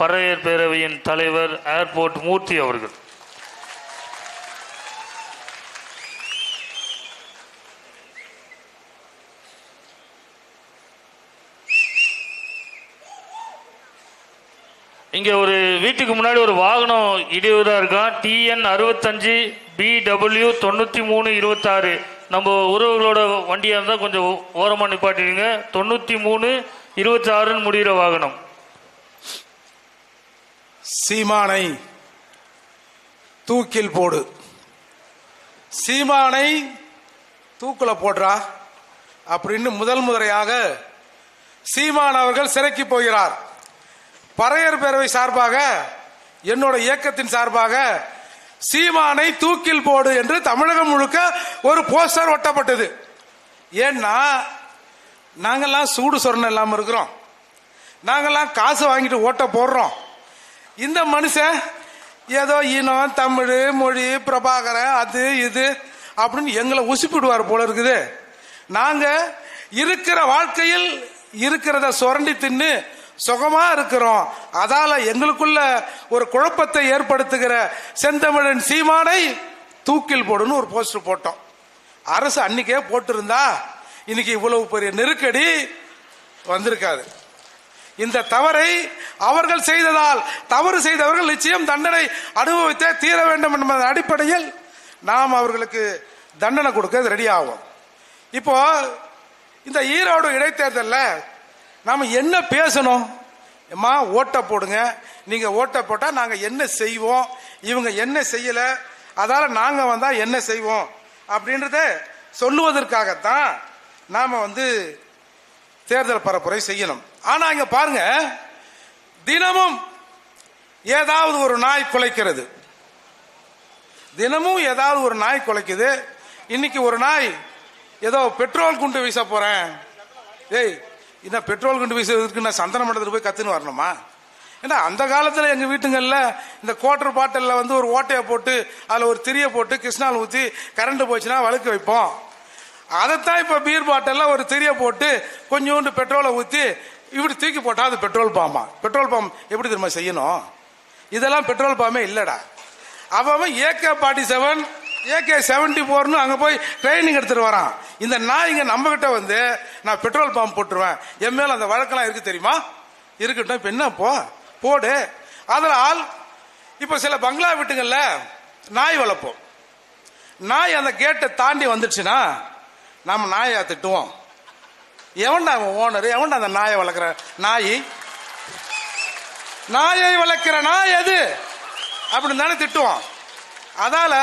பறையர் பேரவையின் தலைவர் ஏர்போர்ட் மூர்த்தி அவர்கள். இங்கே ஒரு வீட்டுக்கு முன்னாடி ஒரு வாகனம் இடையூறா இருக்கான் டிஎன் அறுபத்தஞ்சு பிடபிள்யூ தொண்ணூற்றி மூணு இருபத்தாறு. நம்ம உறவுகளோட வண்டியாக இருந்தால் கொஞ்சம் ஓரமாக நிப்பாட்டிடுங்க. தொண்ணூற்றி மூணு இருபத்தாறுன்னு முடிகிற வாகனம். சீமானை தூக்கில் போடு. சீமானை தூக்கில் போடுறா. அப்படின்னு முதல் முறையாக சீமான் அவர்கள் சிறைக்கு போகிறார். பறையர் பேரவை சார்பாக என்னோட இயக்கத்தின் சார்பாக சீமானை தூக்கில் போடு என்று தமிழகம் முழுக்க ஒரு போஸ்டர் ஒட்டப்பட்டது. ஏன்னா நாங்கள்லாம் சூடு சொரணம் இல்லாமல் இருக்கிறோம். நாங்கள்லாம் காசு வாங்கிட்டு ஓட்ட போடுறோம். இந்த மனுஷன் ஏதோ இனம் தமிழ் மொழி பிரபாகரன் அது இது அப்படின்னு எங்களை உசுப்பிடுவார் போல இருக்குது. நாங்க இருக்கிற வாழ்க்கையில் இருக்கிறத சுரண்டி தின்னு சுகமா இருக்கிறோம். அதால எங்களுக்குள்ள ஒரு குழப்பத்தை ஏற்படுத்துகிற செந்தமிழன் சீமானை தூக்கில் போடுன்னு ஒரு போஸ்டர் போட்டோம். அரசு அன்னைக்கே போட்டிருந்தா இன்னைக்கு இவ்வளவு பெரிய நெருக்கடி வந்திருக்காது. இந்த தவறை அவர்கள் செய்ததால் தவறு செய்தவர்கள் நிச்சயம் தண்டனை அனுபவித்தே தீர வேண்டும் என்பதன் அடிப்படையில் நாம் அவர்களுக்கு தண்டனை கொடுக்க ரெடி ஆகும் இப்போ இந்த ஈரோடு இடைத்தேர்தலில் நாம் என்ன பேசணும்? அம்மா ஓட்டை போடுங்க. நீங்கள் ஓட்டை போட்டால் நாங்கள் என்ன செய்வோம்? இவங்க என்ன செய்யலை? அதால் நாங்கள் வந்தால் என்ன செய்வோம்? அப்படின்றத சொல்லுவதற்காகத்தான் நாம் வந்து தேர்தல் பரப்புரை செய்யணும். ஆனா இங்க பாருங்க தினமும் ஏதாவது ஒரு நாய் குலைக்கிறது. தினமும் ஏதாவது ஒரு நாய் குலைக்குது. இன்னைக்கு ஒரு நாய் ஏதோ பெட்ரோல் குண்டு வீச போறேன். ஏய் என்ன பெட்ரோல் குண்டு வீசுறதுக்கு நான் சந்தன மண்டலத்துக்கு போய் கத்துன்னு வரணுமா? ஏன்னா அந்த காலத்தில் எங்கள் வீட்டுங்களில் இந்த குவார்டர் பாட்டிலில் வந்து ஒரு ஓட்டையை போட்டு அதில் ஒரு திரியை போட்டு கிருஷ்ணால் ஊற்றி கரண்ட் போச்சுன்னா வழுக்க வைப்போம். அதைத்தான் இப்போ பீர் பாட்டிலில் ஒரு திரியை போட்டு கொஞ்சோண்டு பெட்ரோலை ஊற்றி இப்படி தூக்கி போட்டால் அது பெட்ரோல் பாம்பா. பெட்ரோல் பம்ப் எப்படி திரும்ப செய்யணும்? இதெல்லாம் பெட்ரோல் பாம்பே இல்லைடா. அவன் AK forty seven AK seventy ஃபோர்னு அங்கே போய் ட்ரைனிங் எடுத்துகிட்டு வரான். இந்த நாய்ங்க இங்கே கிட்ட வந்து நான் பெட்ரோல் பம்ப் போட்டுருவேன். என் மேலே அந்த வழக்கெல்லாம் இருக்குது தெரியுமா? இருக்கட்டும். இப்போ என்ன போ? போடு. அதனால் இப்போ சில பங்களா வீட்டுங்களில் நாய் வளர்ப்போம். நாய் அந்த கேட்டை தாண்டி வந்துடுச்சுன்னா நம்ம நாயை திட்டுவோம். எவன்டா அவன் ஓனர்? எவன்டா அந்த நாயை வளர்க்குற நாய்? நாயை வளர்க்கிற நாய் எது? அப்படின்னு தானே திட்டுவோம் அதால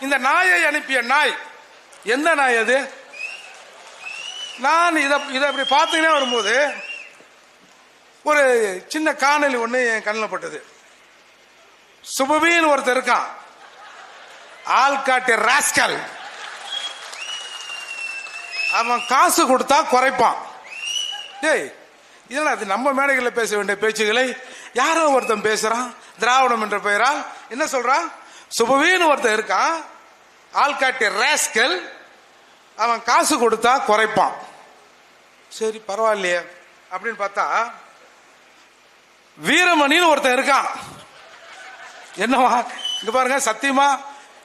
இந்த நாயை அனுப்பிய நாய் எந்த நாய் அது? நான் இதை இதை அப்படி பார்த்தீங்கன்னா வரும்போது ஒரு சின்ன காணொலி ஒன்று என் கண்ணில் பட்டது. சுபவின்னு ஒருத்தர் இருக்கான். ஆள்காட்டி ராஸ்கல். அவன் காசு கொடுத்தா குறைப்பான். டேய் இதெல்லாம் அது நம்ம மேடைகளில் பேச வேண்டிய பேச்சுகளை? யாரோ ஒருத்தன் பேசுறான் திராவிடம் என்ற பெயரால். என்ன சொல்றான் சுபவீன் ஒருத்தன் இருக்கான் ஆள்காட்டி ரேஸ்கல் அவன் காசு கொடுத்தா குறைப்பான். சரி பரவாயில்லையே. அப்படின்னு பார்த்தா வீரமணின்னு ஒருத்தன் இருக்கான். என்னவா? இங்க பாருங்க சத்தியமா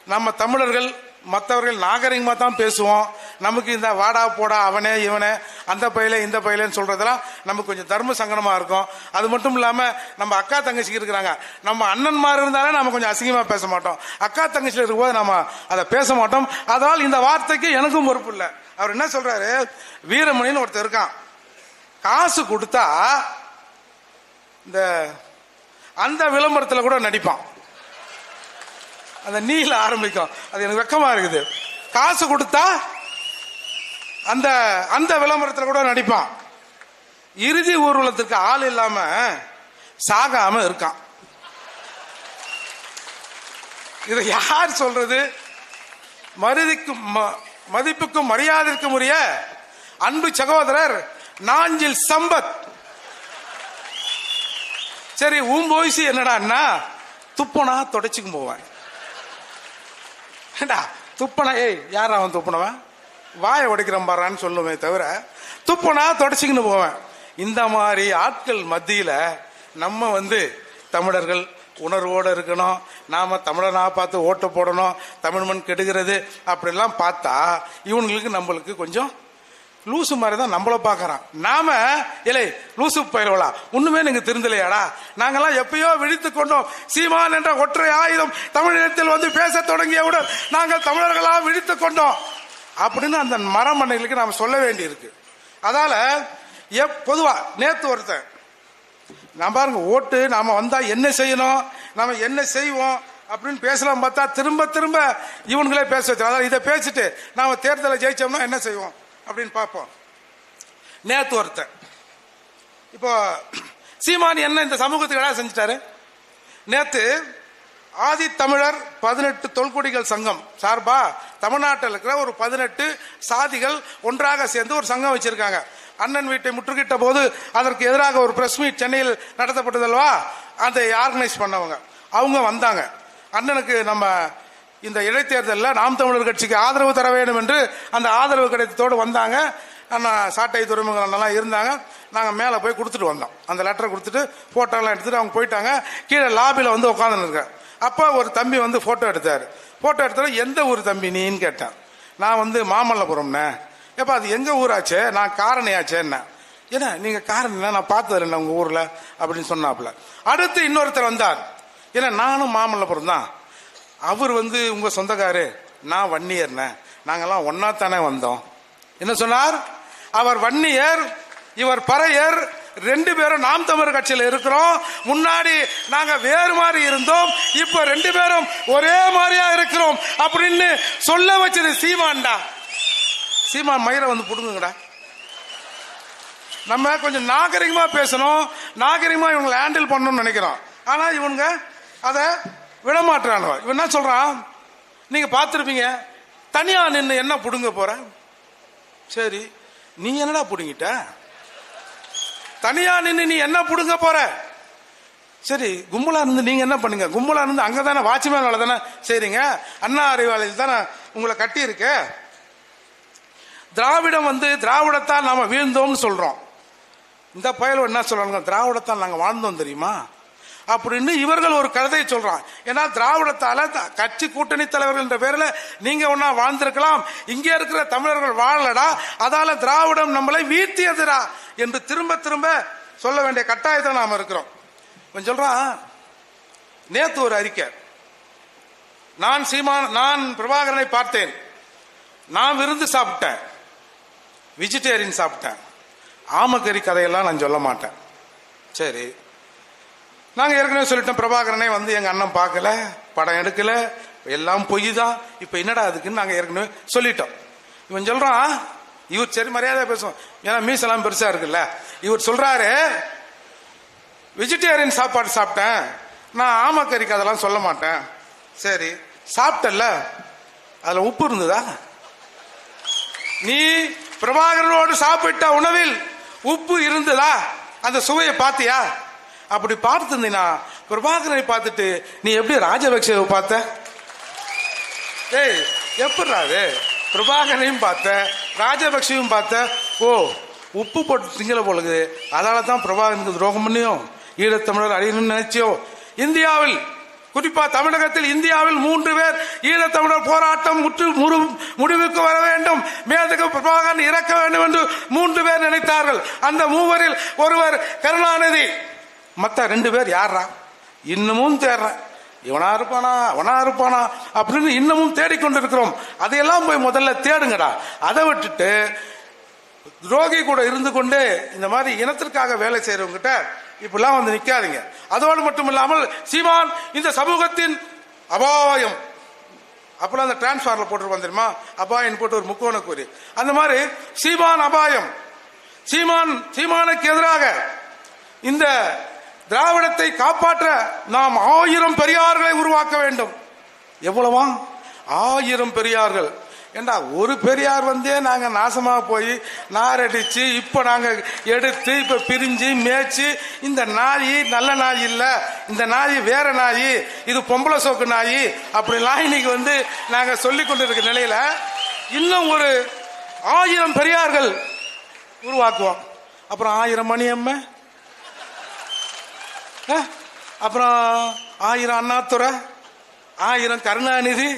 நம்ம தமிழர்கள் மற்றவர்கள் நாகரிகமாக தான் பேசுவோம். நமக்கு இந்த வாடா போடா அவனே இவனே அந்த பையில இந்த பையிலன்னு சொல்கிறதெல்லாம் நமக்கு கொஞ்சம் தர்ம சங்கடமாக இருக்கும். அது மட்டும் இல்லாமல் நம்ம அக்கா தங்கச்சிக்கு இருக்கிறாங்க. நம்ம அண்ணன்மார் இருந்தாலே நம்ம கொஞ்சம் அசிங்கமாக பேச மாட்டோம். அக்கா தங்கச்சியில் இருக்கும்போது நம்ம அதை பேச மாட்டோம். அதனால் இந்த வார்த்தைக்கு எனக்கும் பொறுப்பு இல்லை. அவர் என்ன சொல்கிறாரு வீரமணின்னு ஒருத்தர் இருக்கான். காசு கொடுத்தா இந்த அந்த விளம்பரத்தில் கூட நடிப்பான். அந்த நீல ஆரம்பிக்கும். அது எனக்கு வெக்கமா இருக்குது. காசு கொடுத்தா அந்த அந்த விளம்பரத்தில் கூட நடிப்பான். இறுதி ஊர்வலத்துக்கு ஆள் இல்லாம சாகாம இருக்கான். இதை யார் சொல்றது? மருதிக்கும் ம- மதிப்புக்கும் மரியாதைக்கும் உரிய அன்பு சகோதரர் நாஞ்சில் சம்பத். சரி உன் போய்ஸ் என்னடான்னா துப்பனா தொடச்சிக்கும் போவேன் ஏண்டா துப்பனா? ஏய் யார் அவன் துப்பினவன்? வாயை உடைக்கிறேன் பாறான்னு சொல்லுவே தவிர துப்பனா தொடச்சிக்கின்னு போவேன். இந்த மாதிரி ஆட்கள் மத்தியில் நம்ம வந்து தமிழர்கள் உணர்வோடு இருக்கணும். நாம் தமிழனாக பார்த்து ஓட்டு போடணும். தமிழ் மண் கெடுகிறது. அப்படிலாம் பார்த்தா இவங்களுக்கு நம்மளுக்கு கொஞ்சம் லூசு மாதிரி தான் நம்மள பார்க்கறான். நாம இல்லை லூசு பயிரோலா ஒண்ணுமே நீங்க திருந்தலையாடா? நாங்கெல்லாம் எப்பயோ விழித்து கொண்டோம். சீமான் என்ற ஒற்றை ஆயுதம் தமிழினத்தில் வந்து பேசத் தொடங்கியவுடன் நாங்கள் தமிழர்களாக விழித்து கொண்டோம். அப்படின்னு அந்த மரமண்டைகளுக்கு நாம் சொல்ல வேண்டியிருக்கு. அதால எப் பொதுவா நேத்து ஒருத்தன் நான் பாருங்க ஓட்டு நாம வந்தா என்ன செய்யணும் நாம என்ன செய்வோம் அப்படின்னு பேசலாம் பார்த்தா திரும்ப திரும்ப இவனுங்களே பேச வச்சு அதாவது இதை பேசிட்டு நாம தேர்தலை ஜெயிச்சோம்னா என்ன செய்வோம்? அப்படின்னு பார்ப்போம். நேத்து ஒருத்தன். இப்போ சீமானி என்ன இந்த சமூகத்துக்கு என்ன செஞ்சிட்டாரு? நேத்து ஆதி தமிழர் பதினெட்டு தொல்குடிகள் சங்கம் சார்பா தமிழ்நாட்டில் இருக்கிற ஒரு பதினெட்டு சாதிகள் ஒன்றாக சேர்ந்து ஒரு சங்கம் வச்சிருக்காங்க. அண்ணன் வீட்டை முற்றுகிட்ட போது அதற்கு எதிராக ஒரு பிரஸ் மீட் சென்னையில் நடத்தப்பட்டதல்வா அதை ஆர்கனைஸ் பண்ணவங்க. அவங்க வந்தாங்க. அண்ணனுக்கு நம்ம இந்த இடைத்தேர்தலில் நாம் தமிழர் கட்சிக்கு ஆதரவு தர வேண்டும் என்று அந்த ஆதரவு கடிதத்தோடு வந்தாங்க. அண்ணா சாட்டை துறைமுகம் அண்ணெல்லாம் இருந்தாங்க. நாங்கள் மேலே போய் கொடுத்துட்டு வந்தோம். அந்த லெட்டரை கொடுத்துட்டு ஃபோட்டோலாம் எடுத்துட்டு அவங்க போயிட்டாங்க. கீழே லாபியில் வந்து உட்காந்துருக்கேன் அப்போ ஒரு தம்பி வந்து ஃபோட்டோ எடுத்தார். ஃபோட்டோ எடுத்தாலும் எந்த ஊர் தம்பி நீன்னு கேட்டேன். நான் வந்து மாமல்லபுரம்னே எப்போ அது எங்கள் ஊராச்சே? நான் காரணியாச்சேன்னா. ஏன்னா நீங்கள் காரணினா நான் பார்த்தது இல்லை உங்கள் ஊரில்? அப்படின்னு சொன்னாப்புல. அடுத்து இன்னொருத்தர் வந்தார். ஏன்னா நானும் மாமல்லபுரம் தான். அவர் வந்து உங்க சொந்தக்காரு. நான் வன்னியர்ன நாங்கெல்லாம் ஒன்னா தானே வந்தோம். என்ன சொன்னார்? அவர் வன்னியர் இவர் பறையர் ரெண்டு பேரும் நாம் தமிழர் கட்சியில் இருக்கிறோம். முன்னாடி நாங்க வேறு மாதிரி இருந்தோம். இப்ப ரெண்டு பேரும் ஒரே மாதிரியா இருக்கிறோம் அப்படின்னு சொல்ல வச்சது சீமான்டா சீமான் மயிரை வந்து புடுங்குங்கடா. நம்ம கொஞ்சம் நாகரிகமா பேசணும். நாகரிகமா இவங்களை ஹேண்டில் பண்ணணும்னு நினைக்கிறோம். ஆனா இவனுங்க அதை விடமாட்டுறானுவ இவன் என்ன சொல்றான் நீங்க பார்த்துருப்பீங்க. தனியா நின்று என்ன புடுங்க போற? சரி நீ என்னடா புடுங்கிட்ட? தனியா நின்று நீ என்ன புடுங்க போற? சரி கும்பலா இருந்து நீங்க என்ன பண்ணுங்க? கும்பலா இருந்து அங்க தானே வாட்ச்மேன் வேலை தானே சரிங்க அண்ணா அறிவாளையில் தானே உங்களை கட்டியிருக்க? திராவிடம் வந்து திராவிடத்தால் நாம வீழ்ந்தோம்னு சொல்றோம். இந்த பயல் என்ன சொல்றாங்க திராவிடத்தால் நாங்கள் வாழ்ந்தோம் தெரியுமா? அப்படின்னு இவர்கள் ஒரு கதையை சொல்றான். ஏன்னா திராவிடத்தால கட்சி கூட்டணி தலைவர்கள் என்ற பேரில் நீங்க ஒன்னா வாழ்ந்திருக்கலாம். இங்கே இருக்கிற தமிழர்கள் வாழலடா. அதால திராவிடம் நம்மளை வீழ்த்தியதுடா என்று திரும்ப திரும்ப சொல்ல வேண்டிய கட்டாயத்தில் நாம் இருக்கிறோம். கொஞ்சம் சொல்றான் நேத்து ஒரு அறிக்கை. நான் சீமான் நான் பிரபாகரனை பார்த்தேன். நான் விருந்து சாப்பிட்டேன். வெஜிடேரியன் சாப்பிட்டேன். ஆமக்கறி கதையெல்லாம் நான் சொல்ல மாட்டேன். சரி. நாங்கள் ஏற்கனவே சொல்லிட்டோம் பிரபாகரனே வந்து எங்கள் அண்ணன் பார்க்கல படம் எடுக்கல எல்லாம் பொய் தான் இப்போ என்னடா அதுக்குன்னு நாங்கள் ஏற்கனவே சொல்லிட்டோம். இவன் சொல்கிறான் இவர் சரி மரியாதையாக பேசுவோம். ஏன்னா மீசெல்லாம் பெருசாக இருக்குல்ல. இவர் சொல்கிறாரு வெஜிடேரியன் சாப்பாடு சாப்பிட்டேன். நான் ஆமக்கறிக்கு அதெல்லாம் சொல்ல மாட்டேன். சரி சாப்பிட்டல்ல. அதில் உப்பு இருந்ததா? நீ பிரபாகரனோடு சாப்பிட்ட உணவில் உப்பு இருந்ததா? அந்த சுவையை பார்த்தியா? அப்படி பார்த்திருந்தீனா பிரபாகரனை பார்த்துட்டு நீ எப்படி ராஜபக்சேவை பார்த்த? ஏய் எப்படிடா அது? பிரபாகரனையும் பார்த்த ராஜபக்சேவும் பார்த்த. ஓ உப்பு போட்டு திங்கல போலுது அதால தான் பிரபாகரனுக்கு துரோகம் பண்ணியும் ஈழத்தமிழர் அழியணும்னு நினைச்சியோ? இந்தியாவில் குறிப்பா தமிழகத்தில் இந்தியாவில் மூன்று பேர் ஈழத்தமிழர் போராட்டம் முற்று முறு முடிவுக்கு வர வேண்டும். மேதகு பிரபாகரன் இறக்க வேண்டும் என்று மூன்று பேர் நினைத்தார்கள். அந்த மூவரில் ஒருவர் கருணாநிதி. மத்த ரெண்டு பேர் யாரா இன்னமும் தேடுறேன் இவனா இருப்பானா? அவனா இருப்பானா? அப்படின்னு இன்னமும் தேடிக்கொண்டிருக்கிறோம் அதையெல்லாம் போய் முதல்ல தேடுங்கடா. அதை விட்டுட்டு துரோகி கூட இருந்து கொண்டு இந்த மாதிரி இனத்திற்காக வேலை செய்யறவங்கிட்ட இப்படிலாம் வந்து நிக்காதீங்க. அதோடு மட்டும் இல்லாமல் சீமான் இந்த சமூகத்தின் அபாயம். அப்பெல்லாம் அந்த டிரான்ஸ்ஃபார்ல போட்டு தெரியுமா? அபாயம் போட்டு ஒரு முக்கோண கூறி. அந்த மாதிரி சீமான் அபாயம். சீமான் சீமானுக்கு எதிராக இந்த திராவிடத்தை காப்பாற்ற நாம் ஆயிரம் பெரியார்களை உருவாக்க வேண்டும். எவ்வளவா? ஆயிரம் பெரியார்கள். ஏண்டா ஒரு பெரியார் வந்தே நாங்க நாசமா போய் நாரடிச்சு இப்ப நாங்க எடுத்து இப்ப பிரிஞ்சு மேய்ச்சி இந்த நாய் நல்ல நாய் இல்ல இந்த நாய் வேற நாய் இது பொம்பளை சோக்கு நாய் அப்படிலாம் இன்னைக்கு வந்து நாங்க சொல்லி கொண்டு இருக்க நிலையில இன்னும் ஒரு ஆயிரம் பெரியார்கள் உருவாக்குவோம். அப்புறம் ஆயிரம் மணி அம்மா? அப்புறம் ஆயிரம் அண்ணாதுரை ஆயிரம் கருணாநிதி.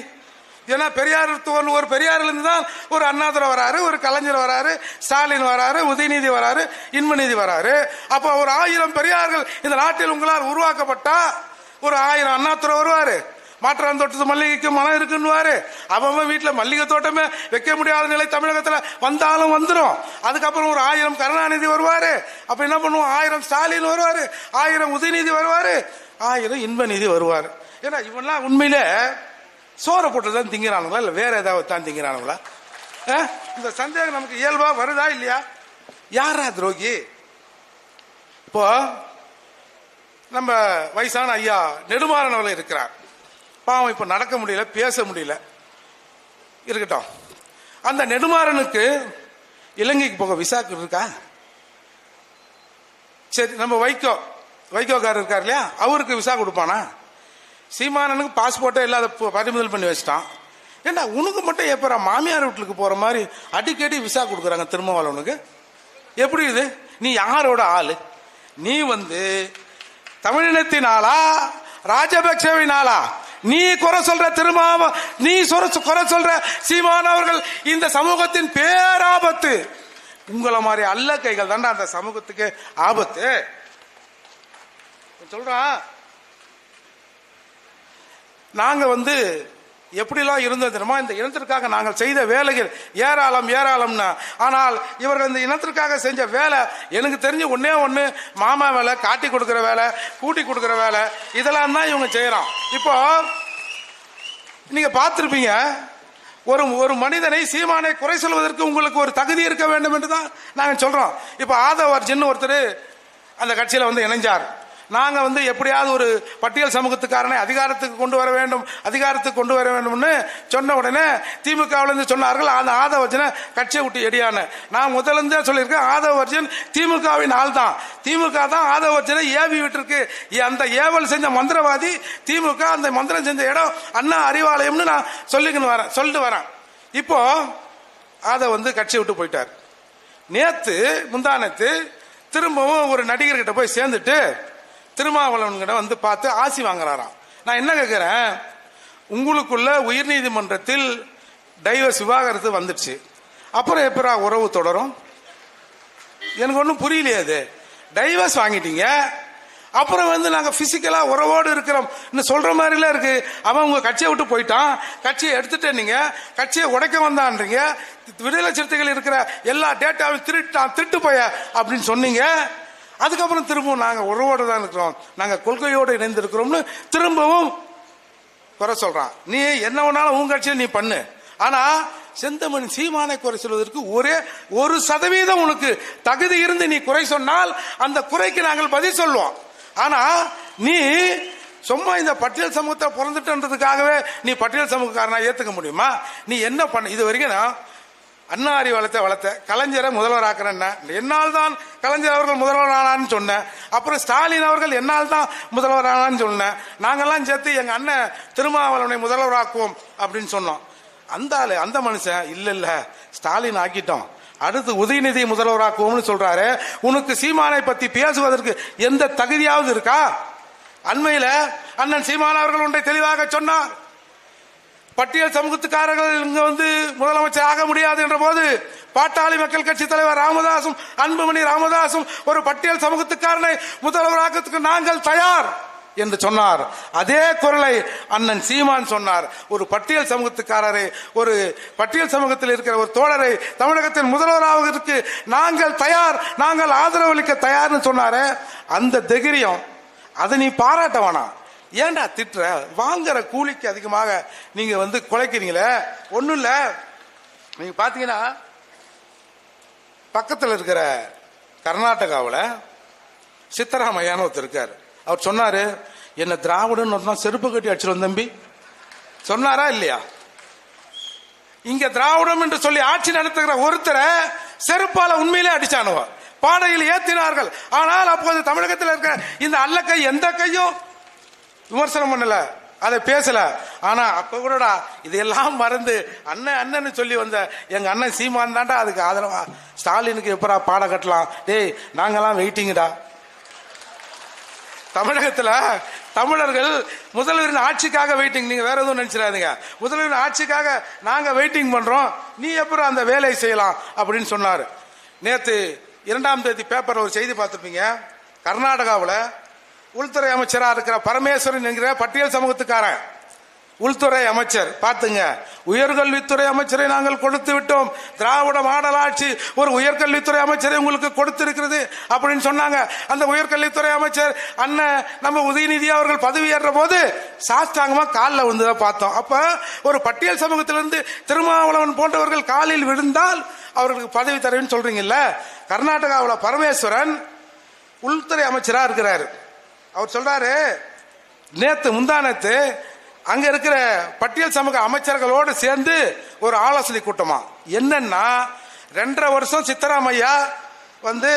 ஏன்னா பெரியார் தோல் ஒரு பெரியார்லேருந்து தான் ஒரு அண்ணாதுரை வராரு ஒரு கலைஞர் வராரு ஸ்டாலின் வராரு உதயநிதி வராரு இன்பநிதி வராரு. அப்போ ஒரு ஆயிரம் பெரியார்கள் இந்த நாட்டில் உங்களால் உருவாக்கப்பட்டா ஒரு ஆயிரம் அண்ணாத்துறை வருவாரு. மாற்றான் தோட்டத்து மல்லிகைக்கு மனம் இருக்குன்னுவாரு. அவன் வீட்டில் மல்லிகை தோட்டமே வைக்க முடியாத நிலை தமிழகத்தில் வந்தாலும் வந்துடும் அதுக்கப்புறம் ஒரு ஆயிரம் கருணாநிதி வருவார். அப்போ என்ன பண்ணுவோம்? ஆயிரம் ஸ்டாலின் வருவார். ஆயிரம் உதயநிதி வருவார். ஆயிரம் இன்பநிதி வருவார். ஏன்னா இவன்லாம் உண்மையில சோறை போட்டு தான் திங்கிறானுங்களா? இல்லை வேற ஏதாவது தான் திங்கிறானுங்களா? ஆ? இந்த சந்தேகம் நமக்கு இயல்பா வருதா இல்லையா? யாரா துரோகி? இப்போ நம்ம வயசான ஐயா நெடுமாறன் அவர்கள் இருக்கிறார். பாவம் இப்போ நடக்க முடியல பேச முடியல. இருக்கட்டும். அந்த நெடுமாறனுக்கு இலங்கைக்கு போக விசாக்கு இருக்கா? சரி நம்ம வைகோ வைகோக்காரர் இருக்கார் இல்லையா? அவருக்கு விசா கொடுப்பானா? சீமானனுக்கு பாஸ்போர்ட்டே இல்லாத பறிமுதல் பண்ணி வச்சிட்டான். ஏண்டா உனக்கு மட்டும் எப்போ மாமியார் வீட்டுக்கு போற மாதிரி அடிக்கடி விசா கொடுக்குறாங்க திருமாவளவனுக்கு. எப்படி இது? நீ யாரோட ஆளு? நீ வந்து தமிழினத்தினாலா ராஜபக்சவினாலா? நீ குறை சொல்ற திருமாவ நீ குறை சொல்ற சீமான் அவர்கள் இந்த சமூகத்தின் பேராபத்து. உங்களை மாதிரி அல்ல கைகள் தாண்டா அந்த சமூகத்துக்கு ஆபத்து. சொல்றா. நாங்க வந்து எப்படிலாம் இருந்தது தெரியுமா? இந்த இனத்திற்காக நாங்கள் செய்த வேலைகள் ஏராளம் ஏராளம்னா ஆனால் இவர்கள் இந்த இனத்திற்காக செஞ்ச வேலை எனக்கு தெரிஞ்சு ஒன்றே ஒன்று மாமா வேலை காட்டி கொடுக்குற வேலை கூட்டி கொடுக்குற வேலை இதெல்லாம் தான் இவங்க செய்கிறான் இப்போ நீங்கள் பார்த்துருப்பீங்க ஒரு ஒரு மனிதனை சீமானை குறை சொல்வதற்கு உங்களுக்கு ஒரு தகுதி இருக்க வேண்டும் என்று தான் நாங்கள் சொல்கிறோம் இப்போ ஆதவர்ஜின்னு ஒருத்தர் அந்த கட்சியில் வந்து இணைஞ்சார். நாங்கள் வந்து எப்படியாவது ஒரு பட்டியல் சமூகத்துக்காரனை அதிகாரத்துக்கு கொண்டு வர வேண்டும் அதிகாரத்துக்கு கொண்டு வர வேண்டும்னு சொன்ன உடனே திமுகவிலேருந்து சொன்னார்கள் அந்த ஆதவர்ஜனை கட்சியை விட்டு எடியான நான் முதலிருந்தே சொல்லியிருக்கேன் சொல்லியிருக்கேன் ஆதவர்ஜன் திமுகவின் ஆள் தான் திமுக தான் ஆதவர்ஜனை ஏவி விட்டுருக்கு. அந்த ஏவல் செஞ்ச மந்திரவாதி திமுக அந்த மந்திரம் செஞ்ச இடம் அண்ணா அறிவாலயம்னு நான் சொல்லிக்கின்னு வரேன் சொல்லிட்டு வரேன். இப்போ அதை வந்து கட்சியை விட்டு போயிட்டார். நேத்து முந்தானத்து திரும்பவும் ஒரு நடிகர்கிட்ட போய் சேர்ந்துட்டு திருமாவளவன்கிட்ட வந்து பார்த்து ஆசி வாங்குறாராம். நான் என்ன கேட்கிறேன் உங்களுக்குள்ள உயர்நீதிமன்றத்தில் டைவர்ஸ் விவாகரத்து வந்துடுச்சு. அப்புறம் எப்பரா உறவு தொடரும்? எனக்கு ஒன்றும் புரியலையே அது. டைவர்ஸ் வாங்கிட்டீங்க. அப்புறம் வந்து நாங்கள் பிசிக்கலா உறவோடு இருக்கிறோம். இன்னும் சொல்கிற மாதிரிலாம் இருக்கு. அவன் உங்கள் கட்சியை விட்டு போயிட்டான். கட்சியை எடுத்துட்டே நீங்கள் கட்சியை உடைக்க வந்தான்றீங்க. விடுதலை சிறுத்தைகள் இருக்கிற எல்லா டேட்டாவையும் திருட்டான் திருட்டு போய அப்படின்னு சொன்னீங்க. அதுக்கப்புறம் திரும்பவும் நாங்கள் உறவோடு தான் இருக்கிறோம். நாங்கள் கொள்கையோடு இணைந்து இருக்கிறோம்னு திரும்பவும் குறை சொல்கிறான் நீ என்ன வேணாலும் உன் கட்சியில் நீ பண்ணு. ஆனால் செந்தமணி சீமானை குறை சொல்வதற்கு ஒரே ஒரு சதவீதம் உனக்கு தகுதி இருந்து நீ குறை சொன்னால் அந்த குறைக்கு நாங்கள் பதில் சொல்லுவோம். ஆனால் நீ சும்மா இந்த பட்டியல் சமூகத்தை பிறந்துட்டன்றதுக்காகவே நீ பட்டியல் சமூகக்காரனா ஏற்றுக்க முடியுமா? நீ என்ன பண்ண இது வரைக்கும் நான் அண்ணா அறிவாலயத்தை வளர்த்த கலைஞரை முதல்வர் என்னால் தான் கலைஞர் அவர்கள் முதல்வர் ஆனான்னு சொன்னேன் அப்புறம் ஸ்டாலின் அவர்கள் என்னால் தான் முதல்வர் ஆனான்னு சொன்னேன் நாங்கள்லாம் சேர்த்து எங்கள் அண்ணன் திருமாவளவனை முதல்வராக்குவோம் அப்படின்னு சொன்னோம். அந்த அந்த மனுஷன் இல்லை இல்லை ஸ்டாலின் ஆக்கிட்டோம். அடுத்து உதயநிதி முதல்வராக்குவோம்னு சொல்றாரு. உனக்கு சீமானை பத்தி பேசுவதற்கு எந்த தகுதியாவது இருக்கா? அண்மையில் அண்ணன் சீமான் அவர்கள் ஒன்றை தெளிவாக சொன்னார். பட்டியல் சமூகத்துக்காரர்கள் இங்க வந்து முதலமைச்சர் ஆக முடியாது என்ற போது பாட்டாளி மக்கள் கட்சி தலைவர் ராமதாசும் அன்புமணி ராமதாசும் ஒரு பட்டியல் சமூகத்துக்காரனை முதல்வராக்கத்துக்கு நாங்கள் தயார் என்று சொன்னார். அதே குரலை அண்ணன் சீமான் சொன்னார். ஒரு பட்டியல் சமூகத்துக்காரரை ஒரு பட்டியல் சமூகத்தில் இருக்கிற ஒரு தோழரை தமிழகத்தின் முதல்வராவதற்கு நாங்கள் தயார் நாங்கள் ஆதரவளிக்க தயார்னு சொன்னாரே அந்த தைரியம் அதை நீ பாராட்ட வேணாம் ஏன்டா திட்டுற? வாங்குற கூலிக்கு அதிகமாக நீங்க வந்து குலைக்கிறீங்களே? ஒண்ணும் இல்ல. நீங்க பாத்தீங்கன்னா பக்கத்தில் இருக்கிற கர்நாடகாவில் சித்தராமையான்னு ஒருத்தர் இருக்காரு. அவர் சொன்னாரு என்ன திராவிடன் ஒருத்தன் செருப்பு கட்டி அடிச்சிடும் தம்பி. சொன்னாரா இல்லையா? இங்க திராவிடம் என்று சொல்லி ஆட்சி நடத்துகிற ஒருத்தரை செருப்பால உண்மையிலே அடிச்சானுவ. பாடையில் ஏத்தினார்கள். ஆனால் அப்போது தமிழகத்தில் இருக்கிற இந்த அல்ல கை எந்த கையும் விமர்சனம் பண்ணல. அதை பேசல. ஆனா அப்ப கூடடா இதெல்லாம் மறந்து அண்ணன் அண்ணன்னு சொல்லி வந்த எங்க அண்ணன் சீமான் தான்டா அதுக்கு ஆதரவா? ஸ்டாலினுக்கு எப்பரா பாட கட்டலாம்? டேய் நாங்கெல்லாம் வெயிட்டிங்கடா. தமிழகத்துல தமிழர்கள் முதல்வரின் ஆட்சிக்காக வெயிட்டிங். நீங்க வேற எதுவும் நினைச்சிடாதீங்க. முதல்வரின் ஆட்சிக்காக நாங்க வெயிட்டிங் பண்றோம். நீ எப்பறம் அந்த வேலையை செய்யலாம்? அப்படின்னு சொன்னாரு. நேத்து இரண்டாம் தேதி பேப்பர் ஒரு செய்தி பார்த்துருப்பீங்க. கர்நாடகாவில் உள்துறை அமைச்சராக இருக்கிற பரமேஸ்வரன் என்கிற பட்டியல் சமூகத்துக்காரன். உள்துறை அமைச்சர் பார்த்துங்க. உயர்கல்வித்துறை அமைச்சரை நாங்கள் கொடுத்து விட்டோம். திராவிட மாடல் ஆட்சி ஒரு உயர்கல்வித்துறை அமைச்சரை உங்களுக்கு கொடுத்திருக்கிறது அப்படின்னு சொன்னாங்க. அந்த உயர்கல்வித்துறை அமைச்சர் அண்ணன் நம்ம உதயநிதி அவர்கள் பதவி ஏற்ற போது சாஸ்தாங்கமா காலில் விழுந்ததை பார்த்தோம். அப்ப ஒரு பட்டியல் சமூகத்திலிருந்து திருமாவளவன் போன்றவர்கள் காலில் விழுந்தால் அவர்களுக்கு பதவி தருவேன்னு சொல்றீங்கல்ல? கர்நாடகாவில் பரமேஸ்வரன் உள்துறை அமைச்சராக இருக்கிறாரு. அவர் சொல்றாரு நேத்து முந்தானத்து அங்க இருக்கிற பட்டியல் சமூக அமைச்சர்களோடு சேர்ந்து ஒரு ஆலோசனை கூட்டமா? என்னன்னா ரெண்டரை வருஷம் சித்தராமையா வந்து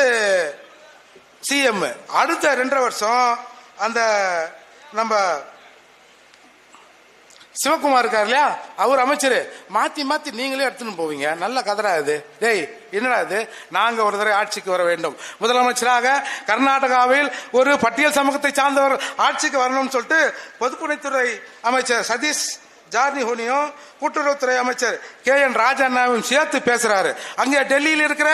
சிஎம் அடுத்த ரெண்டரை வருஷம் அந்த நம்ம சிவகுமார் இருக்கார் இல்லையா அவர் அமைச்சர். மாத்தி மாத்தி நீங்களே எடுத்துன்னு போவீங்க. நல்ல கதரா இது. டேய் என்னடா இது? நாங்க ஒரு தடவை ஆட்சிக்கு வர வேண்டும். முதலமைச்சராக கர்நாடகாவில் ஒரு பட்டியல் சமூகத்தை சார்ந்தவர் ஆட்சிக்கு வரணும்னு சொல்லிட்டு பொதுப்பணித்துறை அமைச்சர் சதீஷ் ஜார்னி ஹோனியும் கூட்டுறவுத்துறை அமைச்சர் கே என் ராஜண்ணாவும் சேர்த்து பேசுறாரு. அங்கே டெல்லியில் இருக்கிற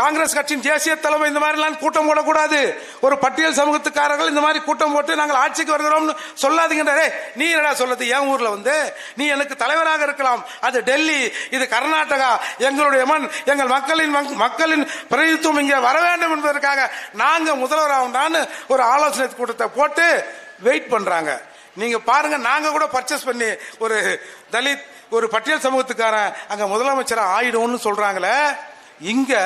காங்கிரஸ் கட்சியின் தேசிய தலைமை இந்த மாதிரி எல்லாம் கூட்டம் போடக்கூடாது. ஒரு பட்டியல் சமூகத்துக்காரர்கள் இந்த மாதிரி கூட்டம் போட்டு நாங்கள் ஆட்சிக்கு வருகிறோம்னு சொல்லாதீங்கன்றே நீ என்னடா சொல்லுது என் ஊர்ல வந்து நீ எனக்கு தலைவராக இருக்கலாம். அது டெல்லி இது கர்நாடகா எங்களுடைய மண் எங்கள் மக்களின் மக்களின் பிரதிநிதித்துவம் இங்கே வர வேண்டும் என்பதற்காக நாங்கள் முதல்வராகணும்னு ஒரு ஆலோசனை கூட்டத்தை போட்டு வெயிட் பண்றாங்க. நீங்க பாருங்க நாங்க கூட பர்ச்சேஸ் பண்ணி ஒரு தலித் ஒரு பட்டியல் சமூகத்துக்காரன் அங்க முதலமைச்சராக ஆயிடும்னு சொல்றாங்களே இங்கே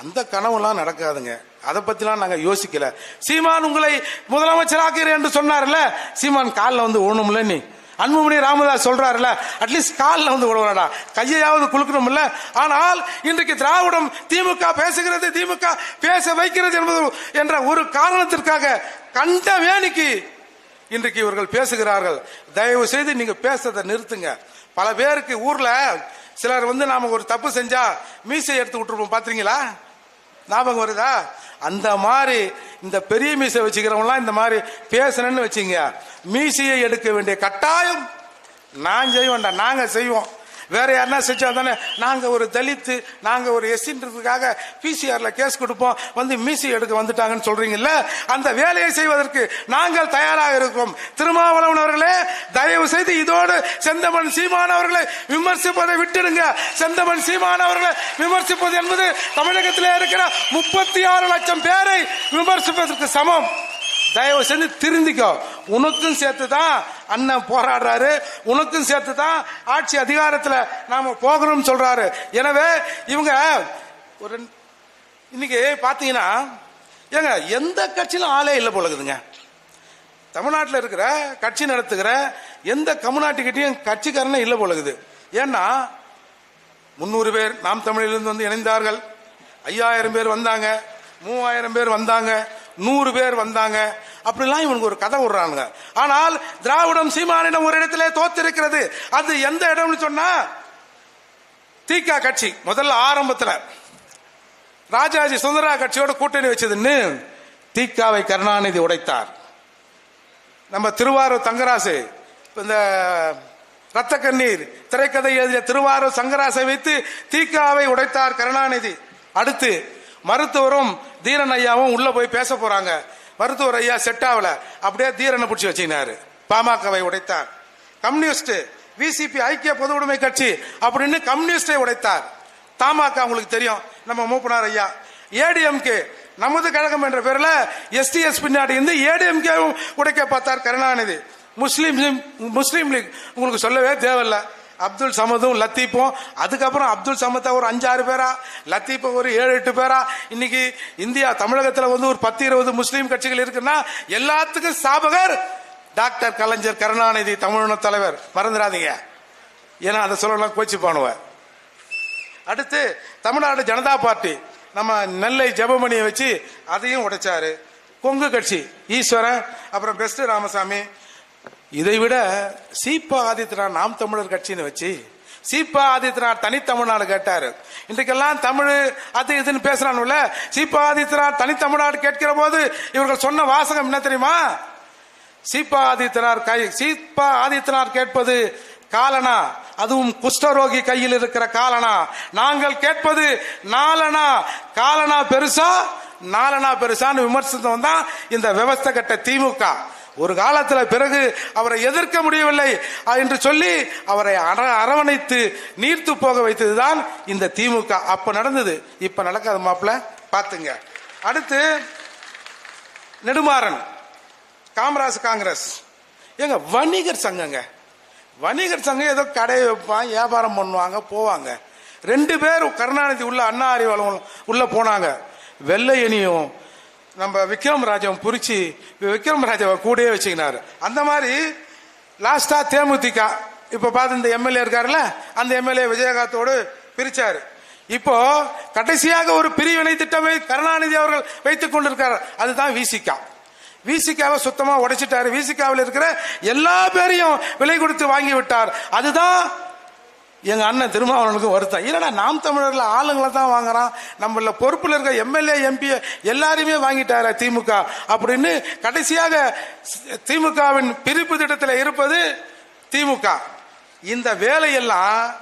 அந்த கனவுலாம் நடக்காதுங்க. அதை பத்திலாம் நாங்க யோசிக்கல. சீமான் உங்களை முதலமைச்சராக்கிறேன் என்று சொன்னார்ல? சீமான் காலில் வந்து ஓணும்ல நீ? அன்புமணி ராமதாஸ் சொல்றாருல அட்லீஸ்ட் காலில் வந்து விடுவாடா கையையாவது குலுக்கணும்ல? ஆனால் இன்றைக்கு திராவிடம் திமுக பேசுகிறது திமுக பேச வைக்கிறது என்பது என்ற ஒரு காரணத்திற்காக கண்ட வேணிக்கு இன்றைக்கு இவர்கள் பேசுகிறார்கள். தயவு செய்து நீங்க பேசுறதை நிறுத்துங்க. பல பேருக்கு ஊர்ல சிலர் வந்து நாம ஒரு தப்பு செஞ்சா மீசை எடுத்து விட்டுருப்போம். பாத்தீங்களா? ஞாபகம் வருதா? அந்த மாதிரி இந்த பெரிய மீசை வச்சுக்கிறவங்களாம் இந்த மாதிரி பேசணும்னு வச்சுங்க. மீசையை எடுக்க வேண்டிய கட்டாயம் நான் செய்ய நாங்கள் செய்வோம். வேற யாருன்னா செஞ்சா தானே? நாங்கள் ஒரு தலித்து நாங்கள் ஒரு எஸ்சின்றதுக்காக பிசிஆரில் கேஸ் கொடுப்போம். வந்து மீசி எடுக்க வந்துட்டாங்கன்னு சொல்றீங்கல்ல? அந்த வேலையை செய்வதற்கு நாங்கள் தயாராக இருக்கோம். திருமாவளவன் அவர்களே தயவு செய்து இதோடு செந்தமன் சீமான் அவர்களை விமர்சிப்பதை விட்டுடுங்க. செந்தமன் சீமான் அவர்களை விமர்சிப்பது என்பது தமிழகத்திலே இருக்கிற முப்பத்தி ஆறு லட்சம் பேரை விமர்சிப்பதற்கு சமம். தயவு செஞ்சு திருந்திக்கோ. உனக்கும் சேர்த்து தான் அண்ணன் போராடுறாரு. உனக்கும் சேர்த்து தான் ஆட்சி அதிகாரத்தில் நாம் போகணும்னு சொல்கிறாரு எனவே இவங்க ஒரு இன்னைக்கு பார்த்தீங்கன்னா ஏங்க எந்த கட்சியிலும் ஆளே இல்லை போலகுதுங்க தமிழ்நாட்டில் இருக்கிற கட்சி நடத்துகிற எந்த கம்யூனாட்டிக்கிட்டையும் கட்சிக்காரனே இல்லை போலகுது ஏன்னா முந்நூறு பேர் நாம் தமிழிலிருந்து வந்து இணைந்தார்கள். ஐயாயிரம் பேர் வந்தாங்க. மூவாயிரம் பேர் வந்தாங்க. நூறு பேர் வந்தாங்க. அப்படிலாம் இவனுக்கு ஒரு கதை விடுறானுங்க. ஆனால் திராவிடம் சீமானிடம் ஒரு இடத்துல தோத்திருக்கிறது. அது எந்த இடம்னு சொன்னா தீகா கட்சி முதல்ல ஆரம்பத்தில். ராஜாஜி சுந்தரா கட்சியோட கூட்டணி வச்சதுன்னு தீக்காவை கருணாநிதி உடைத்தார். நம்ம திருவாரூர் தங்கராசு இந்த ரத்த கண்ணீர் திரைக்கதை எழுதிய திருவாரூர் சங்கராசை வைத்து தீக்காவை உடைத்தார் கருணாநிதி. அடுத்து மருத்துவரும் தீரன் ஐயாவும் உள்ள போய் பேச போறாங்க. மருத்துவர் ஐயா செட் ஆகல. அப்படியே தீரனை பிடிச்சி வச்சுக்கினாரு. பாமகவை உடைத்தார். கம்யூனிஸ்ட் விசிபி ஐக்கிய பொது உடைமை கட்சி அப்படின்னு கம்யூனிஸ்டை உடைத்தார். தமாக உங்களுக்கு தெரியும். நம்ம மூப்பனார் ஐயா. ஏடிஎம்கே நமது கழகம் என்ற பேரில் எஸ்டிஎஸ் பின்னாடி இருந்து ஏடிஎம்கேவும் உடைக்க பார்த்தார் கருணாநிதி. முஸ்லீம் முஸ்லீம் லீக். உங்களுக்கு சொல்லவே தேவையில்ல. அப்துல் சமதும் லத்தீப்பும் அதுக்கப்புறம் அப்துல் சமத்தை ஒரு அஞ்சாறு பேரா லத்தீப்பு ஒரு ஏழு எட்டு பேரா. இன்னைக்கு இந்தியா தமிழகத்தில் வந்து ஒரு பத்து இருபது முஸ்லீம் கட்சிகள் இருக்குன்னா எல்லாத்துக்கும் ஸ்தாபகர் டாக்டர் கலைஞர் கருணாநிதி தமிழன தலைவர். மறந்துடாதீங்க. ஏன்னா அதை சொல்லலாம் கோச்சி பண்ணுவேன் அடுத்து தமிழ்நாடு ஜனதா பார்ட்டி. நம்ம நெல்லை ஜெபமணியை வச்சு அதையும் உடைச்சாரு. கொங்கு கட்சி ஈஸ்வரன் அப்புறம் பெஸ்ட் ராமசாமி இதை விட சீப்பா ஆதித்யநாத் நாம் தமிழர் கட்சின்னு வச்சு சீப்பா ஆதித்யநாத் தனித்தமிழ்நாடு கேட்டாரு. இன்றைக்கெல்லாம் தமிழ் அது இதுன்னு பேசுறானுல்ல. சீப்பா ஆதித்யநாத் தனித்தமிழ்நாடு கேட்கிற போது இவர்கள் சொன்ன வாசகம் என்ன தெரியுமா? சீபா ஆதித்யநாத் கை சீப்பா ஆதித்யநாத் கேட்பது காலனா? அதுவும் குஷ்டரோகி கையில் இருக்கிற காலனா? நாங்கள் கேட்பது நாலனா? காலனா பெருசா? நாலனா பெருசான்னு விமர்சனம் தான் இந்த விவசாய கட்ட திமுக. ஒரு காலத்துல பிறகு அவரை எதிர்க்க முடியவில்லை என்று சொல்லி அவரை அர- அரவணைத்து நீர்த்து போக வைத்ததுதான் இந்த திமுக. அப்ப நடந்தது. இப்ப நடக்காது மாப்பிள்ள. பாத்துங்க. அடுத்து நெடுமாறன். காமராஜ் காங்கிரஸ். ஏங்க வணிகர் சங்கங்க. வணிகர் சங்கம் ஏதோ கடை வைப்பான் வியாபாரம் பண்ணுவாங்க போவாங்க. ரெண்டு பேர் கருணாநிதி உள்ள அண்ணா அறிவாளம் உள்ள போனாங்க. வெள்ளையனியும் நம்ம விக்ரம் ராஜாவும் புரிச்சு விக்ரம் ராஜாவை கூடயே வச்சுக்கினாரு. அந்த மாதிரி லாஸ்டா தேமுதிக இப்ப பார்த்து இந்த எம்எல்ஏ இருக்காருல்ல அந்த எம்எல்ஏ விஜயகாந்தோடு பிரிச்சாரு. இப்போ கடைசியாக ஒரு பிரிவினை திட்டமே கருணாநிதி அவர்கள் வைத்துக் கொண்டிருக்கார். அதுதான் விசிகா விசிகாவை சுத்தமா உடைச்சிட்டாரு. விசிகாவில் இருக்கிற எல்லா பேரையும் விலை கொடுத்து வாங்கி விட்டார். அதுதான் எங்க அண்ணன் திருமாவளவனுக்கு வருத்தம். இல்லடா நாம் தமிழர்ல ஆளுங்களை தான் வாங்குறான். நம்மள பொறுப்புல இருக்க எம்எல்ஏ எம்பி எல்லாருமே வாங்கிட்டார திமுக. அப்படின்னு கடைசியாக திமுகவின் பிரிப்பு திட்டத்தில் இருப்பது திமுக. இந்த வேலையெல்லாம்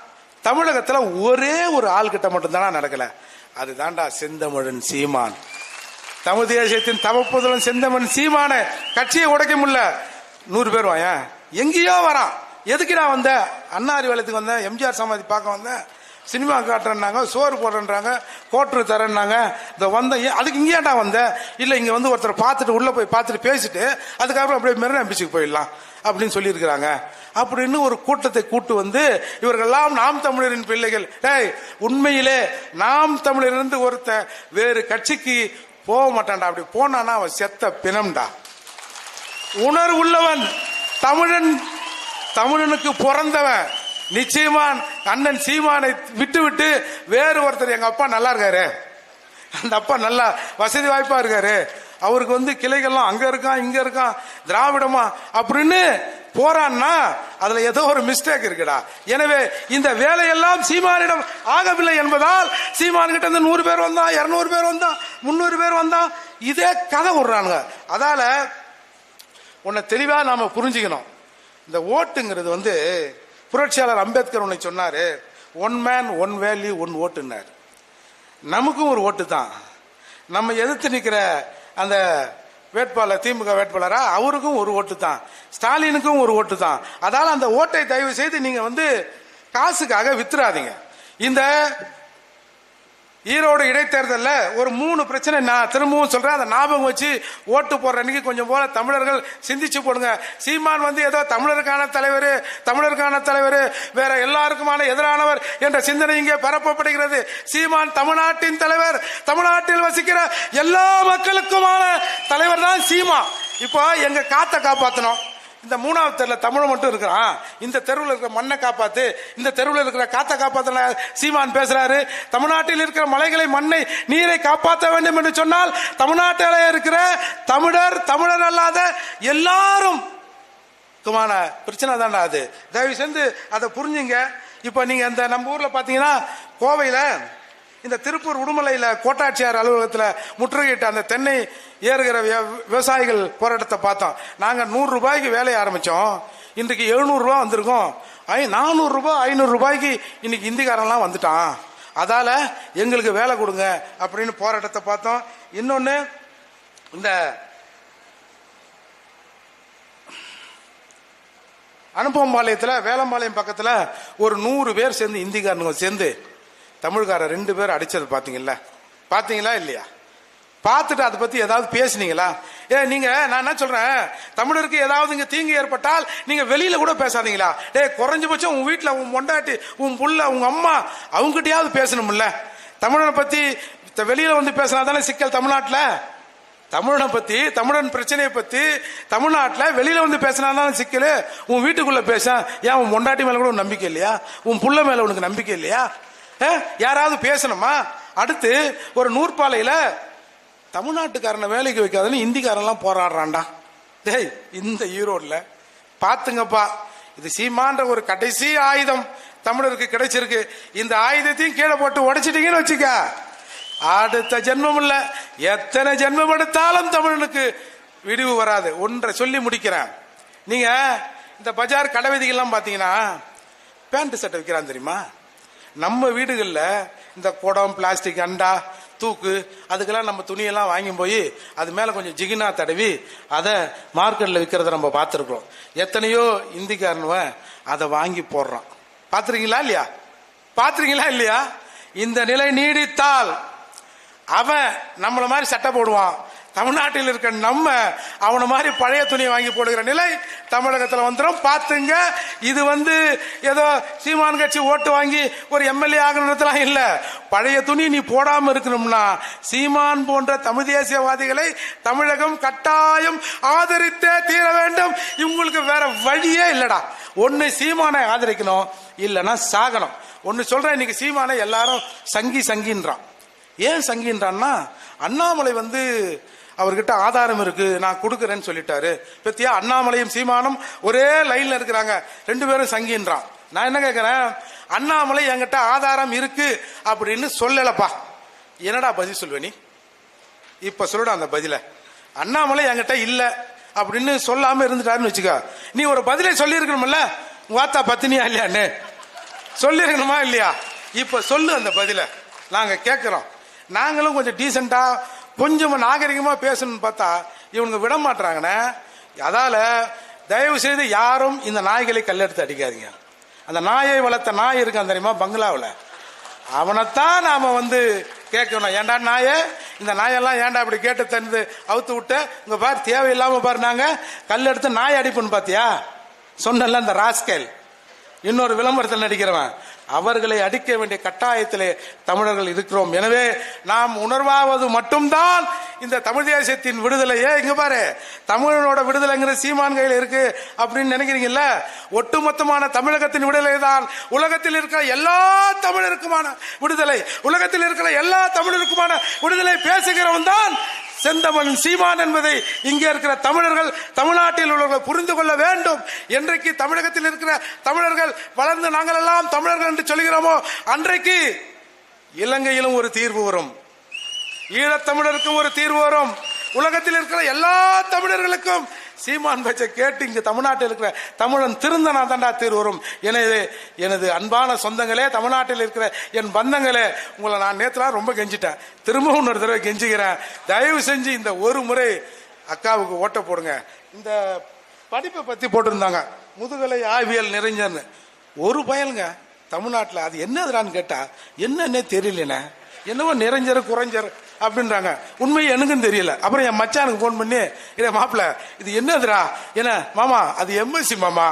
தமிழகத்துல ஒரே ஒரு ஆள்கிட்ட மட்டும்தானா நடக்கல. அதுதான்டா செந்தமிழன் சீமான். தமிழ் தேசியத்தின் தவப்புதலும் செந்தமன் சீமான கட்சியை உடைக்க முடியல. நூறு பேர் வாயன். எங்கேயோ வரான். எதுக்கு நான் வந்தேன் அண்ணா அறிவாலயத்துக்கு வந்தேன் எம்ஜிஆர் சமாதி பார்க்க வந்தேன் சினிமா காட்டுறேன்னாங்க சோறு போடுறேன்றாங்க கோட்ரு தரேன்னாங்க. இந்த வந்தேன் ஏன் அதுக்கு இங்கேயாண்டா வந்தேன் இல்லை இங்கே வந்து ஒருத்தர் பார்த்துட்டு உள்ளே போய் பார்த்துட்டு பேசிட்டு அதுக்கப்புறம் அப்படியே மெரினா பீச்சுக்கு போயிடலாம் அப்படின்னு சொல்லியிருக்கிறாங்க. அப்படின்னு ஒரு கூட்டத்தை கூட்டு வந்து இவர்கள்லாம் நாம் தமிழரின் பிள்ளைகள். டேய் உண்மையிலே நாம் தமிழரிலிருந்து ஒருத்த வேறு கட்சிக்கு போக மாட்டான்டா. அப்படி போனான்னா அவன் செத்த பிணம்டா. உணர்வுள்ளவன் தமிழன் தமிழனுக்கு பிறந்தவன் நிச்சயமான் அண்ணன் சீமானை விட்டு விட்டு வேறு ஒருத்தர். எங்க அப்பா நல்லா இருக்காரு. அந்த அப்பா நல்லா வசதி வாய்ப்பா இருக்காரு. அவருக்கு வந்து கிளைகள்லாம் அங்க இருக்கான் இங்க இருக்கான். திராவிடமா அப்படின்னு போறான்னா அதுல ஏதோ ஒரு மிஸ்டேக் இருக்குடா. எனவே இந்த வேலையெல்லாம் சீமானிடம் ஆகவில்லை என்பதால் சீமான் கிட்ட இருந்து நூறு பேர் வந்தான் இருநூறு பேர் வந்தான் முந்நூறு பேர் வந்தான். இதே கதை விடுறானுங்க. அதால உன்னை தெளிவா நாம புரிஞ்சுக்கணும். இந்த ஓட்டுங்கிறது வந்து புரட்சியாளர் அம்பேத்கர் உன்னை சொன்னார் one man one value one ஓட்டுனார் நமக்கும் ஒரு ஓட்டு தான். நம்ம எதிர்த்து நிற்கிற அந்த வேட்பாளர் திமுக வேட்பாளரா அவருக்கும் ஒரு ஓட்டு தான். ஸ்டாலினுக்கும் ஒரு ஓட்டு தான். அதால அந்த ஓட்டை தயவு செய்து நீங்கள் வந்து காசுக்காக வித்துறாதீங்க. இந்த ஈரோடு இடைத்தேர்தலில் ஒரு மூணு பிரச்சனை நான் திரும்பவும் சொல்கிறேன் அதை ஞாபகம் வச்சு ஓட்டு போடுற அன்னைக்கு கொஞ்சம் போல தமிழர்கள் சிந்திச்சு போடுங்க. சீமான் வந்து ஏதோ தமிழருக்கான தலைவர் தமிழருக்கான தலைவர் வேற எல்லாருக்குமான எதிரானவர் என்ற சிந்தனை இங்கே பரப்பப்படுகிறது. சீமான் தமிழ்நாட்டின் தலைவர் தமிழ்நாட்டில் வசிக்கிற எல்லா மக்களுக்குமான தலைவர் தான் சீமா. இப்போ எங்கள் காத்தை காப்பாற்றணும் இந்த மூணாவது தெருவில் தமிழை மட்டும் இருக்கிறான். இந்த தெருவில் இருக்கிற மண்ணை காப்பாத்து இந்த தெருவில் இருக்கிற காத்தை காப்பாத்த சீமான் பேசுறாரு. தமிழ்நாட்டில் இருக்கிற மலைகளை மண்ணை நீரை காப்பாற்ற வேண்டும் என்று சொன்னால் தமிழ்நாட்டில் இருக்கிற தமிழர் தமிழர் அல்லாத எல்லாரும் துமான பிரச்சனை தாண்டா அது. தயவு செஞ்சு அதை புரிஞ்சுங்க. இப்போ நீங்க இந்த நம்ம ஊர்ல பாத்தீங்கன்னா கோவையில் இந்த திருப்பூர் உடுமலையில் கோட்டாட்சியார் அலுவலகத்தில் முற்றுகையிட்ட அந்த தென்னை ஏறுகிற விவ- விவசாயிகள் போராட்டத்தை பார்த்தோம். நாங்கள் நூறு ரூபாய்க்கு வேலையை ஆரம்பித்தோம் இன்றைக்கு எழுநூறுபா வந்திருக்கோம். ஐ நானூறுரூபா ஐநூறுரூபாய்க்கு ஐநூறு ரூபாய்க்கு இந்திக்காரன்லாம் வந்துட்டான். அதால் எங்களுக்கு வேலை கொடுங்க அப்படின்னு போராட்டத்தை பார்த்தோம். இன்னொன்று இந்த அனுப்பம்பாளையத்தில் வேலம்பாளையம் பக்கத்தில் ஒரு நூறு பேர் சேர்ந்து இந்திக்காரனுங்க சேர்ந்து தமிழ்கார ரெண்டு பேர் அடிச்சது பார்த்தீங்கல்ல பார்த்தீங்களா இல்லையா? பார்த்துட்டு அதை பத்தி ஏதாவது பேசுனீங்களா? ஏ நீங்க நான் என்ன சொல்றேன்? தமிழருக்கு ஏதாவது இங்க தீங்கு ஏற்பட்டால் நீங்க வெளியில கூட பேசாதீங்களா? டேய் குறைஞ்சபட்சம் உன் வீட்டில் உன் பொண்டாட்டி உன் புள்ள உங்க அம்மா அவங்ககிட்டயாவது பேசணும்ல? தமிழனை பத்தி த- வெளியில வந்து பேசினா தானே சிக்கல் தமிழ்நாட்டில்? தமிழனை பத்தி தமிழன் பிரச்சனையை பத்தி தமிழ்நாட்டில் வெளியில வந்து பேசினாதான் சிக்கல்? உன் வீட்டுக்குள்ள பேச ஏன் உன் பொண்டாட்டி மேல கூட உனக்கு நம்பிக்கை இல்லையா? உன் புள்ள மேல உனக்கு நம்பிக்கை இல்லையா? யாராவது பேசணுமா? அடுத்து ஒரு நூற்பாலையில தமிழ்நாட்டுக்காரனை வேலைக்கு வைக்காதுன்னு இந்திக்காரன்லாம் போராடுறான்டா. டேய் இந்த ஈரோடில். பார்த்துங்கப்பா இது சீமான்ற ஒரு கடைசி ஆயுதம் தமிழருக்கு கிடைச்சிருக்கு. இந்த ஆயுதத்தையும் கீழே போட்டு உடைச்சிட்டீங்கன்னு வச்சுக்க. அடுத்த ஜென்மம் இல்ல. எத்தனை ஜென்மம் எடுத்தாலும் தமிழனுக்கு விடிவு வராது. ஒன்றை சொல்லி முடிக்கிறேன். நீங்க இந்த பஜார் கடை பார்த்தீங்கன்னா பேண்ட் சட்டை விற்கிறான் தெரியுமா? நம்ம வீடுகளில் இந்த குடம் பிளாஸ்டிக் அண்டா தூக்கு அதுக்கெல்லாம் நம்ம துணியெல்லாம் வாங்கி போய் அது மேலே கொஞ்சம் ஜிகினா தடவி அதை மார்க்கெட்டில் விற்கிறத நம்ம பார்த்துருக்குறோம். எத்தனையோ இந்திக்காரனுவன் அதை வாங்கி போடுறான். பார்த்துருக்கீங்களா இல்லையா? பார்த்துருக்கீங்களா இல்லையா? இந்த நிலை நீடித்தால் அவன் நம்மளை மாதிரி சட்டை போடுவான். தமிழ்நாட்டில் இருக்க நம்ம அவனை மாதிரி பழைய துணியை வாங்கி போடுகிற நிலை தமிழகத்தில் வந்துடும் பார்த்துங்க இது வந்து ஏதோ சீமான் கட்சி ஓட்டு வாங்கி ஒரு எம்எல்ஏ ஆகணுன்றதுலாம் இல்லை. பழைய துணி நீ போடாமல் இருக்கணும்னா சீமான் போன்ற தமிழ் தேசியவாதிகளை தமிழகம் கட்டாயம் ஆதரித்தே தீர வேண்டும். இவங்களுக்கு வேற வழியே இல்லடா. ஒன்று சீமானை ஆதரிக்கணும் இல்லைன்னா சாகணும். ஒன்று சொல்கிறேன் இன்னைக்கு சீமானை எல்லாரும் சங்கி சங்கின்றான். ஏன் சங்கின்றான்னா அண்ணாமலை வந்து அவர்கிட்ட ஆதாரம் இருக்கு நான் கொடுக்குறேன்னு சொல்லிட்டாரு. பத்தியா அண்ணாமலையும் சீமானும் ஒரே லைன்ல இருக்கிறாங்க. ரெண்டு பேரும் சங்கின்றான். நான் என்ன கேட்கிறேன் அண்ணாமலை என்கிட்ட ஆதாரம் இருக்கு அப்படின்னு சொல்லலப்பா. என்னடா பதில் சொல்லுவ நீ? இப்ப சொல்லுடா அந்த பதில. அண்ணாமலை என்கிட்ட இல்ல அப்படின்னு சொல்லாம இருந்துட்டாருன்னு வச்சுக்க. நீ ஒரு பதிலை சொல்லி இருக்கணும்ல வாத்தா பத்தினியா இல்லையான்னு? சொல்லிருக்கணுமா இல்லையா? இப்ப சொல்லு அந்த பதில. நாங்க கேட்கிறோம் நாங்களும் கொஞ்சம் டீசெண்டா கொஞ்சம் நாகரிகமா பேசணும்னு பார்த்தா இவனுங்க விட மாட்டாங்கண்ணே அதால தயவு செய்து யாரும் இந்த நாய்களை கல்லெடுத்து அடிக்காதீங்க. அந்த நாயை வளர்த்த நாய் இருக்கான் தெரியுமா பங்களாவில்? அவனைத்தான் நாம வந்து கேட்கணும். ஏன்டா நாயே? இந்த நாயெல்லாம் ஏன்டா அப்படி கேட்டு தந்து அவுத்து விட்டு? இங்க பாரு தேவையில்லாம பாரு நாங்க. கல் எடுத்து நாய் அடிப்புன்னு பாத்தியா? சொன்னல இந்த ராஸ்கேல். இன்னொரு விளம்பரத்தில் நடிக்கிறவன். அவர்களை அடிக்க வேண்டிய கட்டாயத்திலே தமிழர்கள் இருக்கிறோம். எனவே நாம் உணர்வாவது மட்டும்தான் இந்த தமிழ் தேசத்தின் விடுதலையே இங்க பாரு தமிழனோட விடுதலைங்கிற சீமான் கையில் இருக்கு அப்படின்னு நினைக்கிறீங்கல்ல? ஒட்டுமொத்தமான தமிழகத்தின் விடுதலை தான் உலகத்தில் இருக்கிற எல்லா தமிழருக்குமான விடுதலை உலகத்தில் இருக்கிற எல்லா தமிழருக்குமான விடுதலை பேசுகிறவன் தான் செந்தமன் சீமான் என்பதை இங்கே இருக்கிற தமிழர்கள் தமிழ்நாட்டில் உள்ளவர்கள் புரிந்து கொள்ள வேண்டும். என்றைக்கு தமிழகத்தில் இருக்கிற தமிழர்கள் வளர்ந்து நாங்கள் எல்லாம் தமிழர்கள் என்று சொல்கிறோமோ அன்றைக்கு இலங்கையிலும் ஒரு தீர்வு வரும். ஈழத்தமிழருக்கும் ஒரு தீர்வு வரும். உலகத்தில் இருக்கிற எல்லா தமிழர்களுக்கும் சீமான் பச்சை கேட்டு இங்கு தமிழ்நாட்டில் இருக்கிற தமிழன் திருந்தனா தண்டா தீர்வு வரும். எனது எனது அன்பான சொந்தங்களே தமிழ்நாட்டில் இருக்கிற என் பந்தங்களே உங்களை நான் நேற்றுலாம் ரொம்ப கெஞ்சிட்டேன். திரும்பவும் இன்னொரு தடவை கெஞ்சுக்கிறேன் தயவு செஞ்சு இந்த ஒரு முறை அக்காவுக்கு ஓட்ட போடுங்க. இந்த படிப்பை பத்தி போட்டிருந்தாங்க. முதுகலை ஆய்வியல் நிறைஞ்சன்னு ஒரு பயலுங்க தமிழ்நாட்டில் அது என்னதுடான்னு கேட்டா என்னன்னே தெரியலண்ணே என்னவோ நிறைஞ்சரு குறைஞ்சரு அப்படின்றாங்க. உண்மை எனக்கும் தெரியல. அப்புறம் என் மச்சானுக்கு ஃபோன் பண்ணி இல்லை மாப்பிள்ள இது என்னதுடா? என்ன மாமா அது எம்எஸ்சி மாமா.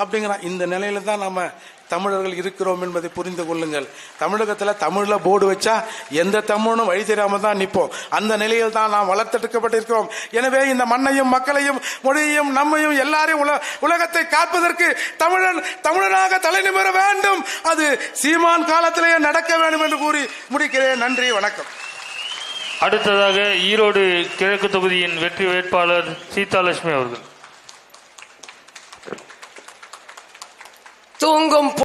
அப்படிங்கிறான். இந்த நிலையில தான் நம்ம தமிழர்கள் இருக்கிறோம் என்பதை புரிந்து கொள்ளுங்கள். தமிழகத்தில் தமிழில் போர்டு வச்சா எந்த தமிழனும் வழி தெரியாமல் தான் நிற்போம். அந்த நிலையில் தான் நாம் வளர்த்தெடுக்கப்பட்டிருக்கிறோம். எனவே இந்த மண்ணையும் மக்களையும் மொழியையும் நம்மையும் எல்லாரையும் உல உலகத்தை காப்பதற்கு தமிழன் தமிழனாக தலை நிமிர வேண்டும். அது சீமான் காலத்திலேயே நடக்க வேண்டும் என்று கூறி முடிக்கிறேன். நன்றி வணக்கம். அடுத்ததாக ஈரோடு கிழக்கு தொகுதியின் வெற்றி வேட்பாளர் சீதாலட்சுமி அவர்கள். தூங்கும்